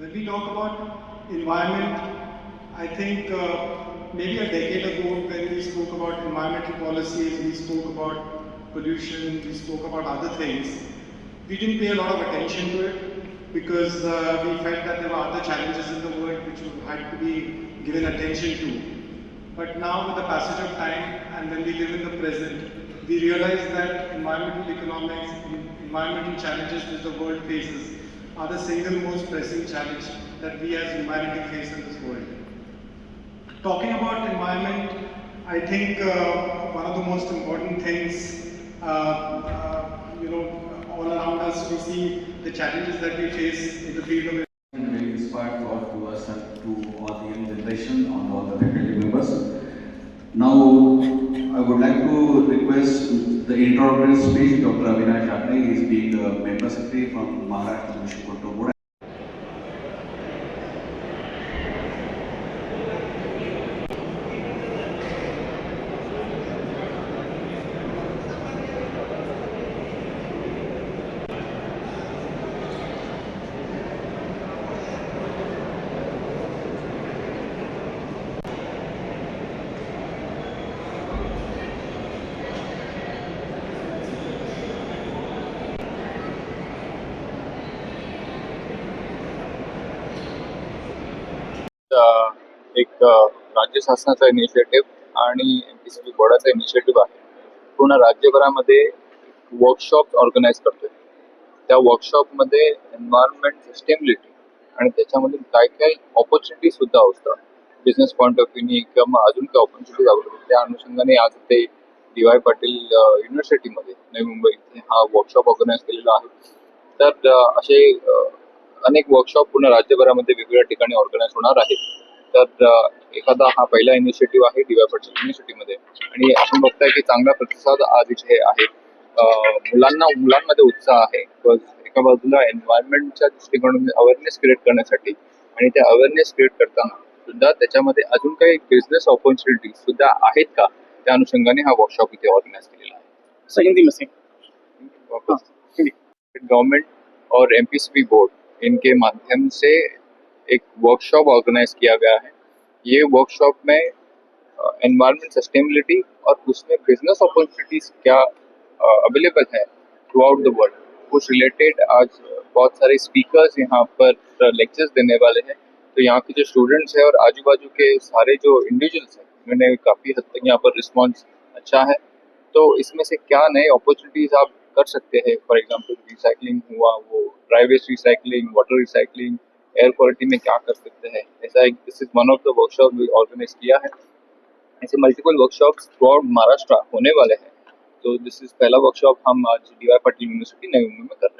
When we talk about environment, I think uh, maybe a decade ago when we spoke about environmental policies, we spoke about pollution, we spoke about other things, we didn't pay a lot of attention to it because uh, we felt that there were other challenges in the world which had to be given attention to. But now with the passage of time and when we live in the present, we realize that environmental economics, environmental challenges which the world faces are the single most pressing challenge that we as humanity face in this world. Talking about environment, I think uh, one of the most important things, uh, uh, you know, all around us, we see the challenges that we face in the field of and very inspired for to us and to all the young generation and all the faculty members. Now, I would like to request the introductory speech, Dr. Avinash he being the member secretary from Maharashtra Municipal Board. एक राज्य शासनाचा initiative आणि M P C बोर्डाचा initiative आहे. पूर्ण राज्यभरामध्ये workshop organise करतोय. त्या वर्कशॉपमध्ये environment susceptibility आणि त्याच्यामध्ये काय काय ऑपॉर्च्युनिटी सुद्धा असतात बिझनेस पॉईंट ऑफ व्ह्यूनी किंवा मग अजून काय ऑपॉर्च्युनिटीज अवेलेबल त्या अनुषंगाने आज ते डी वाय पाटील युनिव्हर्सिटीमध्ये नवी मुंबई हा वर्कशॉप ऑर्गनाईज केलेला आहे. तर असे अनेक वर्कशॉप पूर्ण राज्यभरामध्ये वेगवेगळ्या ठिकाणी ऑर्गनाईज होणार आहेत. तर एखादा हा पहिला इनिशिएटिव्ह आहे डी वाय पाटील युनिव्हर्सिटीमध्ये आणि आपण बघताय की चांगला प्रतिसाद आज इथे आहे. मुलांना मुलांमध्ये उत्साह आहे. Because एका बाजूला एन्व्हायरमेंटच्या दृष्टिकोनातून अवेअरनेस क्रिएट करण्यासाठी आणि त्या अवेअरनेस क्रिएट करताना सुद्धा त्याच्यामध्ये अजून काही बिझनेस ऑपॉर्च्युनिटी सुद्धा आहेत का? त्या अनुषंगाने हा वर्कशॉप इथे ऑर्गनाईज केलेला आहे. सर हिंदी में से वापस. गवर्नमेंट और एम बोर्ड इनके माध्यम से एक वर्कशॉप ऑर्गेनाइज किया गया है। ये वर्कशॉप में एनवायरमेंट सस्टेनेबिलिटी और उसमें बिजनेस अपॉर्चुनिटीज क्या अवेलेबल है थ्रू आउट द वर्ल्ड उस रिलेटेड आज बहुत सारे स्पीकर्स यहाँ पर लेक्चर्स देने वाले हैं। तो यहाँ के जो स्टूडेंट्स हैं और आजू बाजू के सारे जो इंडिविजुअल्स हैं उन्होंने काफ़ी हद तक यहाँ पर रिस्पॉन्स अच्छा है। तो इसमें से क्या नए अपॉर्चुनिटीज आप कर सकते हैं। फॉर एग्ज़ाम्पल रिसाइकलिंग हुआ, वो dry waste recycling water recycling air quality में क्या कर सकते हैं? ऐसा एक this is one of the workshop भी ऑर्गेनाइज किया है। ऐसे multiple workshop throughout Maharashtra होने वाले हैं। तो दिस इज़ पहला वर्कशॉप हम आज डी वाई पाटिल यूनिवर्सिटी नई मुंबई में कर रहे हैं।